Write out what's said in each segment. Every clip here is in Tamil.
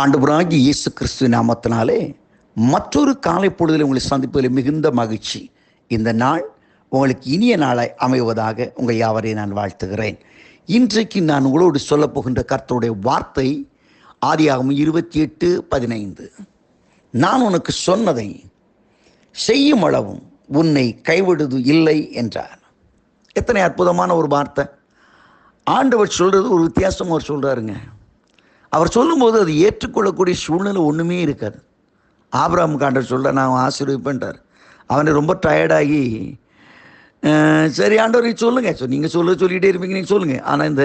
ஆண்டவராகி இயேசு கிறிஸ்து நாமத்தினாலே மற்றொரு காலை பொழுதில் உங்களை சந்திப்பதில் மிகுந்த மகிழ்ச்சி. இந்த நாள் உங்களுக்கு இனிய நாளாய் அமைவதாக உங்கள் யாவரையும் நான் வாழ்த்துகிறேன். இன்றைக்கு நான் உங்களோடு சொல்லப் போகின்ற கர்த்தருடைய வார்த்தை ஆதியாகும் இருபத்தி எட்டு பதினைந்து. நான் உனக்கு சொன்னதை செய்யும் அளவும் உன்னை கைவிடுவது இல்லை என்றார். எத்தனை அற்புதமான ஒரு வார்த்தை. ஆண்டவர் சொல்கிறது ஒரு வித்தியாசம் அவர் சொல்கிறாருங்க அவர் சொல்லும்போது அது ஏற்றுக்கொள்ளக்கூடிய சூழ்நிலை ஒன்றுமே இருக்காது. ஆபிரகாம் காண்டர் சொல்ல நான் ஆசீர்வதிப்பேன்ட்டார் அவனை ரொம்ப டயர்டாகி சரி ஆண்டவர் சொல்லுங்கள் சொல்லுங்க நீங்கள் சொல்ல சொல்லிகிட்டே இருப்பீங்க நீங்கள் சொல்லுங்கள் ஆனால் இந்த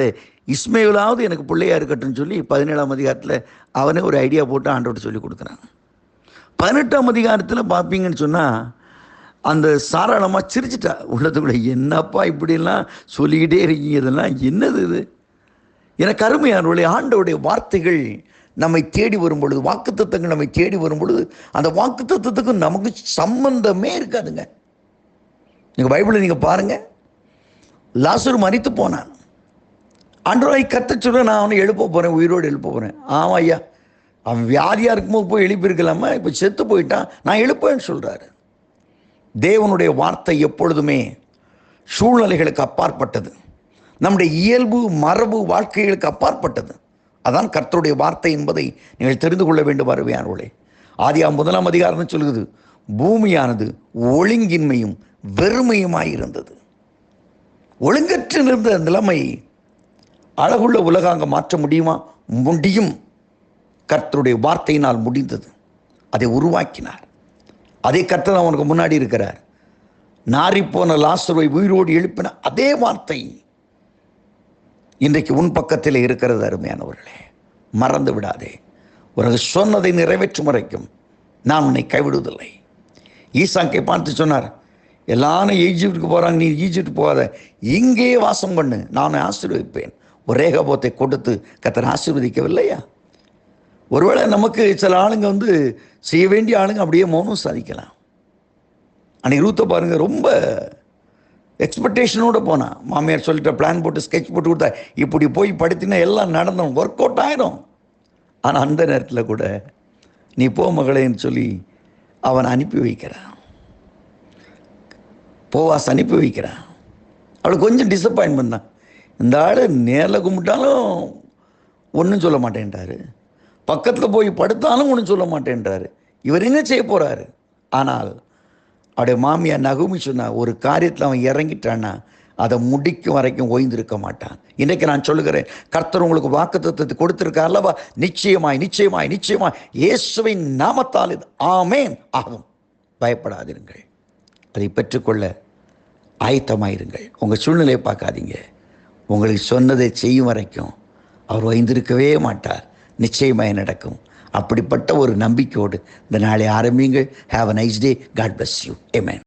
இஸ்மேலாவது எனக்கு பிள்ளையாக இருக்கட்டும்னு சொல்லி பதினேழாம் அதிகாரத்தில் அவனே ஒரு ஐடியா போட்டு ஆண்டவர்கிட்ட சொல்லி கொடுக்குறான். பதினெட்டாம் அதிகாரத்தில் பார்ப்பீங்கன்னு சொன்னால் அந்த சாராளமாக சிரிச்சிட்டா. உள்ளத்துக்குள்ள என்னப்பா இப்படிலாம் சொல்லிக்கிட்டே இருக்கீங்க? இதெல்லாம் என்னது இது? எனக்கு அருமையானவர்களே ஆண்டவுடைய வார்த்தைகள் நம்மை தேடி வரும் பொழுது வாக்குத்தத்தங்கள் நம்மை தேடி வரும் பொழுது அந்த வாக்குத்தத்தத்துக்கு நமக்கு சம்பந்தமே இருக்காதுங்க. நீங்கள் பைபிளை நீங்கள் பாருங்க. லாசூர் மறித்து போனான். ஆண்டவரை கத்த சொல்ல நான் அவனை எழுப்ப போகிறேன் உயிரோடு எழுப்ப போகிறேன் ஆமாம் ஐயா. அவன் வியாதியாக இருக்கும்போது போய் எழுப்பியிருக்கலாமா? இப்போ செத்து போயிட்டான். நான் எழுப்பேன்னு சொல்கிறாரு தேவனுடைய வார்த்தை எப்பொழுதுமே சூழ்நிலைகளுக்கு அப்பாற்பட்டது. நம்முடைய இயல்பு மரபு வாழ்க்கைகளுக்கு அப்பாற்பட்டது. அதான் கர்த்தருடைய வார்த்தை என்பதை நீங்கள் தெரிந்து கொள்ள வேண்டும் அருமையானவர்களே ஆதியா முதலாம் அதிகாரம் சொல்லுது பூமியானது ஒழுங்கின்மையும் வெறுமையுமாய் இருந்தது. ஒழுங்கற்று இருந்த நிலைமை அழகுள்ள உலகாங்க மாற்ற முடியுமா? முடியும். கர்த்தருடைய வார்த்தையினால் முடிந்தது. அதை உருவாக்கினார். அதே கர்த்தர் அவனுக்கு முன்னாடி இருக்கிறார். நாறிப்போன லாசருவை உயிரோடு எழுப்பின அதே வார்த்தை இன்றைக்கு உன் பக்கத்தில் இருக்கிறது அருமையானவர்களே. மறந்து விடாதே. உனக்கு சொன்னதை நிறைவேற்றும் வரைக்கும் நான் உன்னை கைவிடுவதில்லை. ஈசாக்கை பார்த்து சொன்னார் எல்லாரும் ஈஜிப்டுக்கு போகிறாங்க நீ ஈஜிப்ட் போகாத. இங்கேயே வாசம் பண்ணு நான் ஆசீர்வதிப்பேன். ஒரே கபோத்தை கொடுத்து கத்தனை ஆசீர்வதிக்கவில்லையா? ஒருவேளை நமக்கு சில ஆளுங்க வந்து செய்ய வேண்டிய ஆளுங்க அப்படியே மௌனம் சாதிக்கலாம். அன்னைக்கு ரூத்தை பாருங்க ரொம்ப எக்ஸ்பெக்டேஷனோட போனான் மாமியார் சொல்லிட்டு பிளான் போட்டு ஸ்கெட்ச் போட்டு கொடுத்தா இப்படி போய் படுத்தினா எல்லாம் நடந்தோம் ஒர்க் அவுட் ஆகிடும் ஆனால் அந்த நேரத்தில் கூட நீ போ மகளேன்னு சொல்லி அவன் அனுப்பி வைக்கிறான். போவாஸ் அனுப்பி வைக்கிறான். அவளுக்கு கொஞ்சம் டிசப்பாயின்மெண்ட் தான். இந்த ஆள் நேரில் கும்பிட்டாலும் ஒன்றும் சொல்ல மாட்டேன்ட்டாரு பக்கத்தில் போய் படுத்தாலும் ஒன்றும் சொல்ல மாட்டேன்றாரு. இவர் என்ன செய்ய போகிறாரு ஆனால் அவருடைய மாமியார் நகுமி சொன்னா ஒரு காரியத்தில் அவன் இறங்கிட்டான்னா அதை முடிக்கும் வரைக்கும் ஓய்ந்திருக்க மாட்டான். இன்றைக்கு நான் சொல்லுகிறேன் கர்த்தர் உங்களுக்கு வாக்குத்தத்தத்தை கொடுத்திருக்கார் அல்லவா? நிச்சயமாய் நிச்சயமாய் நிச்சயமாய். இயேசுவின் நாமத்தால் இது ஆமேன் ஆகும். பயப்படாதிருங்கள். அதை பெற்றுக்கொள்ள ஆயத்தமாயிருங்கள். உங்கள் சூழ்நிலையை பார்க்காதீங்க. உங்களுக்கு சொன்னதை செய்யும் வரைக்கும் அவர் ஓய்ந்திருக்கவே மாட்டார். நிச்சயமாய் நடக்கும். அப்படிப்பட்ட ஒரு நம்பிக்கையோடு இந்த நாளை ஆரம்பிங்க have a nice day God bless you amen.